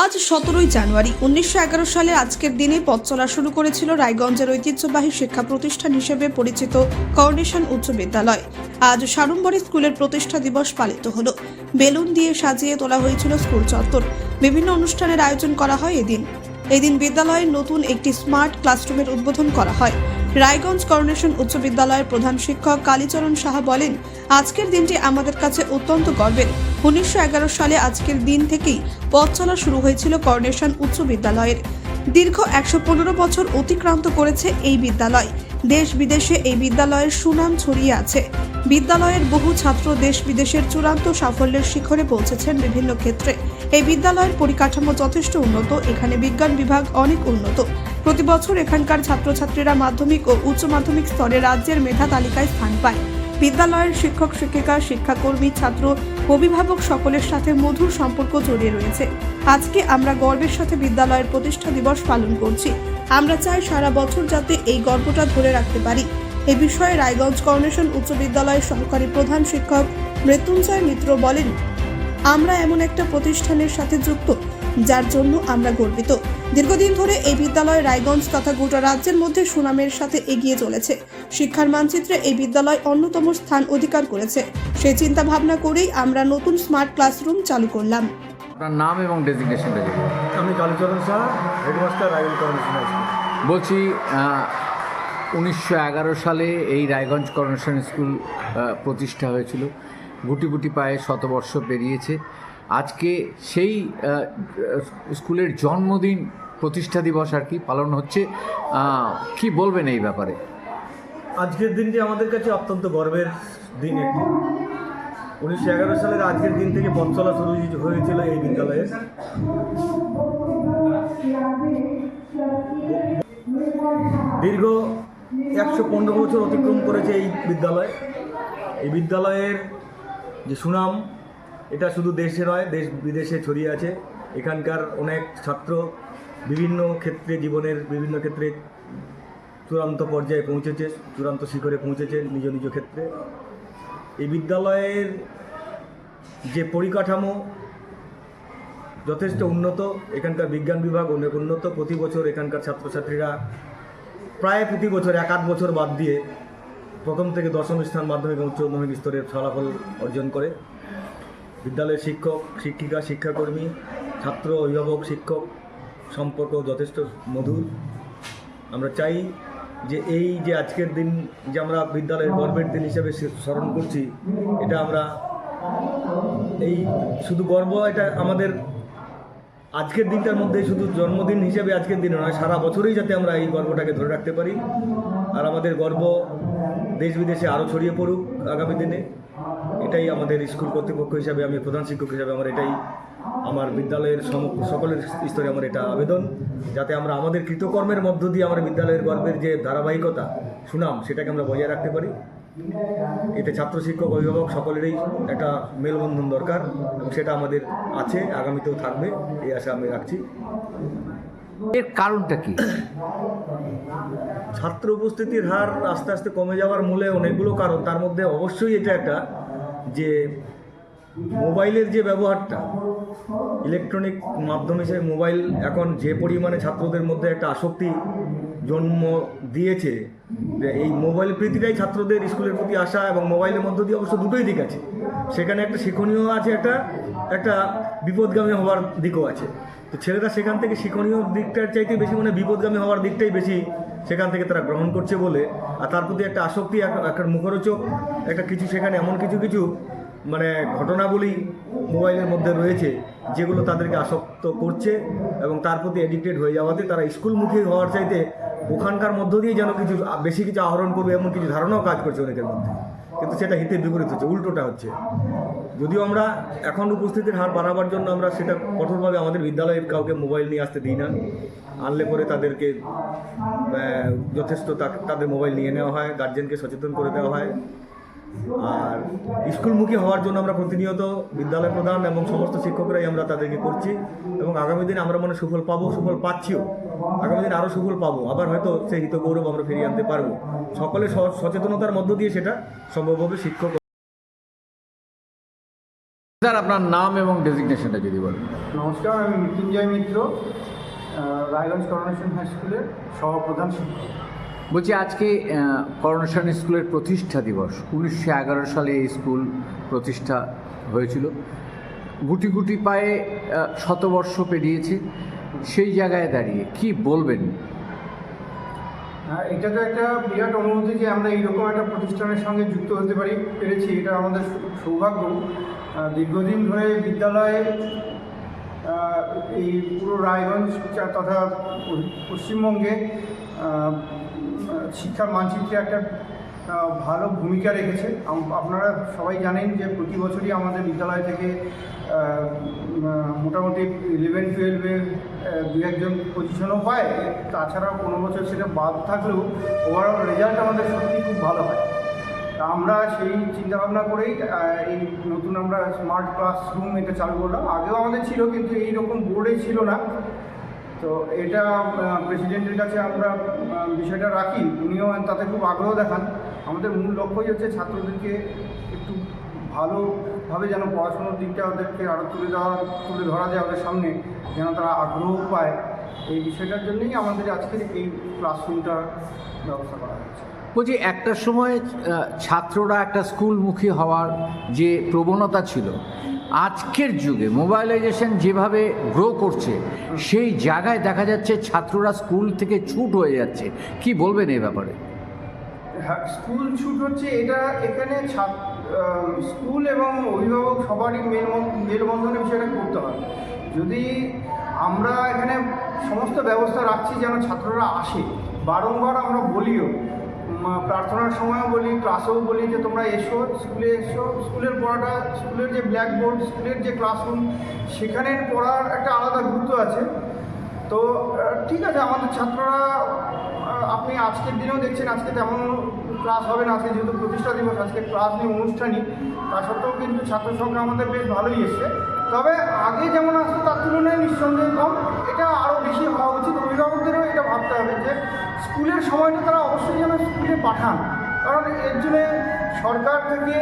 আজ সতেরোই জানুয়ারি, উনিশশো এগারো সালে আজকের দিনে পথ চলা শুরু করেছিল রায়গঞ্জের ঐতিহ্যবাহী শিক্ষা প্রতিষ্ঠান হিসেবে পরিচিত কর্নেশন উচ্চ বিদ্যালয়। আজ সাড়ম্বরে স্কুলের প্রতিষ্ঠা দিবস পালিত হল। বেলুন দিয়ে সাজিয়ে তোলা হয়েছিল স্কুল চত্বর। বিভিন্ন অনুষ্ঠানের আয়োজন করা হয় এদিন। এদিন বিদ্যালয়ের নতুন একটি স্মার্ট ক্লাসরুমের উদ্বোধন করা হয়। রায়গঞ্জ করোনেশন উচ্চ বিদ্যালয়ের প্রধান শিক্ষক কালীচরণ সাহা বলেন, আজকের দিনটি আমাদের কাছে অত্যন্ত গর্বের। উনিশশো এগারো সালে আজকের দিন থেকেই পথ চলা শুরু হয়েছিল করোনেশন উচ্চ বিদ্যালয়ের। দীর্ঘ একশো পনেরো বছর অতিক্রান্ত করেছে এই বিদ্যালয়। দেশ বিদেশে এই বিদ্যালয়ের সুনাম ছড়িয়ে আছে। বিদ্যালয়ের বহু ছাত্র দেশ বিদেশের চূড়ান্ত সাফল্যের শিখরে পৌঁছেছেন বিভিন্ন ক্ষেত্রে। এই বিদ্যালয়ের পরিকাঠামো যথেষ্ট উন্নত, এখানে বিজ্ঞান বিভাগ অনেক উন্নত। প্রতি বছর এখানকার ছাত্রছাত্রীরা মাধ্যমিক ও উচ্চ মাধ্যমিক স্তরে রাজ্যের মেধা তালিকায় স্থান পায়। বিদ্যালয়ের শিক্ষক, শিক্ষিকা, শিক্ষাকর্মী, ছাত্র, অভিভাবক সকলের সাথে মধুর সম্পর্ক জড়িয়ে রয়েছে। আজকে আমরা গর্বের সাথে বিদ্যালয়ের প্রতিষ্ঠা দিবস পালন করছি। আমরা চাই সারা বছর যাতে এই গর্বটা ধরে রাখতে পারি। এ বিষয়ে রায়গঞ্জ করোনেশন উচ্চ বিদ্যালয়ের সহকারী প্রধান শিক্ষক মৃত্যুঞ্জয় মিত্র বলেন আমরা এমন একটা প্রতিষ্ঠানের সাথে যুক্ত যার জন্য আমরা গর্বিত। দীর্ঘদিন ধরে এই বিদ্যালয় রায়গঞ্জ তথা গোটা রাজ্যের মধ্যে সুনামের সাথে এগিয়ে চলেছে। শিক্ষার মানচিত্রে এই বিদ্যালয় অন্যতম স্থান অধিকার করেছে। সেই চিন্তা ভাবনা করেই আমরা নতুন স্মার্ট ক্লাসরুম চালু করলাম। আপনার নাম এবং ডেজিগনেশনটা জানি আমি কালীচরণ শাহ হেডমাস্টার রায়গঞ্জ বলছি উনিশশো এগারো সালে এই রায়গঞ্জ করোনেশন স্কুল প্রতিষ্ঠা হয়েছিল। গুটি গুটি পায়ে শতবর্ষ পেরিয়েছে। আজকে সেই স্কুলের জন্মদিন প্রতিষ্ঠা দিবস আর কি পালন হচ্ছে। কি বলবেন এই ব্যাপারে? আজকের দিনটি আমাদের কাছে অত্যন্ত গর্বের দিন একটি। উনিশশো এগারো সালের আজকের দিন থেকে পথ চলা শুরু হয়েছিল এই বিদ্যালয়ে দীর্ঘ একশো পনেরো বছর অতিক্রম করেছে এই বিদ্যালয়। এই বিদ্যালয়ের যে সুনাম, এটা শুধু দেশে নয়, দেশ বিদেশে ছড়িয়ে আছে। এখানকার অনেক ছাত্র বিভিন্ন ক্ষেত্রে জীবনের বিভিন্ন ক্ষেত্রে চূড়ান্ত পর্যায়ে পৌঁছেছে, চূড়ান্ত শিখরে পৌঁছেছে নিজ নিজ ক্ষেত্রে। এই বিদ্যালয়ের যে পরিকাঠামো যথেষ্ট উন্নত, এখানকার বিজ্ঞান বিভাগ অনেক উন্নত। প্রতি বছর এখানকার ছাত্রছাত্রীরা প্রায় প্রতি বছর এক আধ বছর বাদ দিয়ে প্রথম থেকে দশম স্থান মাধ্যমিক এবং উচ্চ মাধ্যমিক স্তরের ফলাফল অর্জন করে। বিদ্যালয়ের শিক্ষক, শিক্ষিকা, শিক্ষাকর্মী, ছাত্র, অভিভাবক, শিক্ষক সম্পর্ক যথেষ্ট মধুর। আমরা চাই যে এই যে আজকের দিন যে আমরা বিদ্যালয়ের গর্বের দিন হিসেবে স্মরণ করছি, এটা আমরা এই শুধু গর্ব, এটা আমাদের আজকের দিনটার মধ্যে শুধু জন্মদিন হিসেবে আজকের দিনে নয়, সারা বছরই যাতে আমরা এই গর্বটাকে ধরে রাখতে পারি। আর আমাদের গর্ব দেশ বিদেশে আরও ছড়িয়ে পড়ুক আগামী দিনে, এটাই আমাদের স্কুল কর্তৃপক্ষ হিসাবে, আমি প্রধান শিক্ষক হিসাবে আমার এটাই, আমার বিদ্যালয়ের সম- সকলের স্তরে আমার এটা আবেদন, যাতে আমরা আমাদের কৃতকর্মের মধ্য দিয়ে আমার বিদ্যালয়ের গর্বের যে ধারাবাহিকতা, সুনাম, সেটাকে আমরা বজায় রাখতে পারি। এতে ছাত্র শিক্ষক, অভিভাবক সকলেরই একটা মেলবন্ধন দরকার সেটা আমাদের আছে, আগামীতেও থাকবে, এই আশা আমি রাখছি। এর কারণটা কি? ছাত্র উপস্থিতির হার আস্তে আস্তে কমে যাওয়ার মূলে অনেকগুলো কারণ। তার মধ্যে অবশ্যই এটা একটা যে মোবাইলের যে ব্যবহারটা, ইলেকট্রনিক মাধ্যম হিসেবে মোবাইল এখন যে পরিমাণে ছাত্রদের মধ্যে একটা আসক্তি জন্ম দিয়েছে এই মোবাইল প্রীতিটাই ছাত্রদের স্কুলের প্রতি আসা এবং মোবাইলের মধ্য দিয়ে অবশ্য দুটোই দিক আছে। সেখানে একটা শিক্ষণীয় আছে একটা একটা বিপদগামী হওয়ার দিকও আছে। তো ছেলেরা সেখান থেকে শিক্ষণীয় দিকটার চাইতে বেশি মানে বিপদগামী হওয়ার দিকটাই বেশি সেখান থেকে তারা গ্রহণ করছে বলে। আর তার প্রতি একটা আসক্তি, এক- একটা মুখরোচক, একটা কিছু সেখানে এমন কিছু কিছু মানে ঘটনাগুলি মোবাইলের মধ্যে রয়েছে, যেগুলো তাদেরকে আসক্ত করছে এবং তার প্রতি এডিক্টেড হয়ে যাওয়াতে তারা স্কুলমুখী হওয়ার চাইতে ওখানকার মধ্য দিয়ে যেন কিছু বেশি কিছু আহরণ করবে এমন কিছু ধারণাও কাজ করছে অনেকের মধ্যে। কিন্তু সেটা হিতে বিপরীত হচ্ছে, উল্টোটা হচ্ছে। যদিও আমরা এখন উপস্থিতির হার বাড়াবার জন্য আমরা সেটা কঠোরভাবে আমাদের বিদ্যালয়ের কাউকে মোবাইল নিয়ে আসতে দিই না। আনলে পরে তাদেরকে যথেষ্ট তাদের মোবাইল নিয়ে নেওয়া হয়, গার্জেনকে সচেতন করে দেওয়া হয়। আর স্কুলমুখী হওয়ার জন্য আমরা প্রতিনিয়ত বিদ্যালয় প্রধান এবং সমস্ত শিক্ষকরাই আমরা তাদেরকে করছি এবং আগামী দিন আমরা মনে সুফল পাবো, সুফল পাচ্ছিও। আগামী দিন আরও সুফল পাবো। আবার হয়তো সেই হিতগৌরব আমরা ফিরিয়ে আনতে পারব। সকলে সচেতনতার মধ্য দিয়ে সেটা সম্ভব হবে শিক্ষক স্যার আপনার নাম এবং ডেজিগনেশনটা যদি বলেন। নমস্কার আমি মৃত্যুঞ্জয় মিত্র রায়গঞ্জ করোনেশন হাই স্কুলের সহপ্রধান শিক্ষক। বলছি আজকে করোনেশন স্কুলের প্রতিষ্ঠা দিবস। উনিশশো এগারো সালে এই স্কুল প্রতিষ্ঠা হয়েছিল। গুটি গুটি পায়ে শতবর্ষ পেরিয়েছে। সেই জায়গায় দাঁড়িয়ে কি বলবেন? এটা তো একটা বিরাট অনুভূতি যে আমরা এইরকম একটা প্রতিষ্ঠানের সঙ্গে যুক্ত হতে পারি পেরেছি। এটা আমাদের সৌভাগ্য। দীর্ঘদিন ধরে বিদ্যালয়ে এই পুরো রায়গঞ্জ তথা পশ্চিমবঙ্গে শিক্ষার মানচিত্রে একটা ভালো ভূমিকা রেখেছে। আপনারা সবাই জানেন যে প্রতি বছরই আমাদের বিদ্যালয় থেকে মোটামুটি ইলেভেন টুয়েলভে দু একজন পজিশনও পায়। তাছাড়াও কোনো বছর সেটা বাদ থাকলেও ওভারঅল রেজাল্ট আমাদের সত্যি খুব ভালো হয়। তা আমরা সেই চিন্তাভাবনা করেই এই নতুন আমরা স্মার্ট ক্লাসরুম এটা চালু করলাম। আগেও আমাদের ছিল, কিন্তু এই রকম বোর্ডে ছিল না। তো এটা প্রেসিডেন্টের কাছে আমরা বিষয়টা রাখি। উনিও তাতে খুব আগ্রহ দেখান। আমাদের মূল লক্ষ্যই হচ্ছে ছাত্রদেরকে একটু ভালোভাবে যেন পড়াশোনার দিকটা ওদেরকে আরও তুলে দেওয়া তুলে ধরা যায় ওদের সামনে, যেন তারা আগ্রহ পায়। এই বিষয়টার জন্যই আমাদের আজকের এই ক্লাসরুমটার ব্যবস্থা করা হয়েছে। বলছি, একটা সময় ছাত্ররা একটা স্কুলমুখী হওয়ার যে প্রবণতা ছিল, আজকের যুগে মোবাইলাইজেশন যেভাবে গ্রো করছে, সেই জায়গায় দেখা যাচ্ছে ছাত্ররা স্কুল থেকে ছুট হয়ে যাচ্ছে। কি বলবেন এই ব্যাপারে? হ্যাঁ স্কুল ছুট হচ্ছে, এটা এখানে স্কুল এবং অভিভাবক সবারই মেল মেলবন্ধনের বিষয়টা করতে হয়। যদি আমরা এখানে সমস্ত ব্যবস্থা রাখছি যেন ছাত্ররা আসে, বারংবার আমরা বলিও প্রার্থনার সময়ও বলি ক্লাসেও বলি যে তোমরা এসো স্কুলে এসো। স্কুলের পড়াটা স্কুলের যে ব্ল্যাকবোর্ড স্কুলের যে ক্লাসরুম সেখানে পড়ার একটা আলাদা গুরুত্ব আছে। তো ঠিক আছে, আমাদের ছাত্ররা আপনি আজকের দিনেও দেখছেন, আজকে তেমন ক্লাস হবে না, আজকে যেহেতু প্রতিষ্ঠা দিবস, আজকে ক্লাস নেই অনুষ্ঠানই, তা সত্ত্বেও কিন্তু ছাত্র সংখ্যা আমাদের বেশ ভালোই এসছে। তবে আগে যেমন আসতো, তার তুলনায় নিঃসন্দেহে কম। এটা আরও বেশি হওয়া উচিত। অভিভাবকদেরও এটা ভাবতে হবে যে, স্কুলের সময়টা তারা অবশ্যই যেন স্কুলে পাঠান। কারণ এর জন্যে সরকার থেকে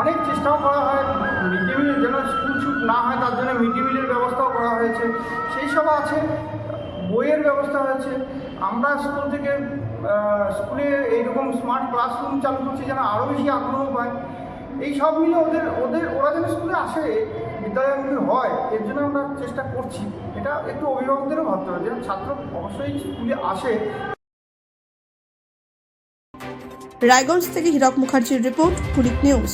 অনেক চেষ্টাও করা হয়। মিড ডে মিলের যেন স্কুল ছুট না হয়, তার জন্য মিড ডে মিলের ব্যবস্থাও করা হয়েছে। সেই সব আছে, বইয়ের ব্যবস্থা হয়েছে। আমরা স্কুল থেকে স্কুলে এইরকম স্মার্ট ক্লাসরুম চালু করছে যেন আরও বেশি আগ্রহ পায়। এই সব মিলে ওদের ওদের, ওরা যেন স্কুলে আসে বিদ্যালয়গুলি হয়, এর জন্য আমরা চেষ্টা করছি। এটা একটু অভিভাবকদেরও ভাবতে হবে, যেন ছাত্র অবশ্যই স্কুলে আসে। রায়গঞ্জ থেকে হীরক মুখার্জির রিপোর্ট কুলিক নিউজ।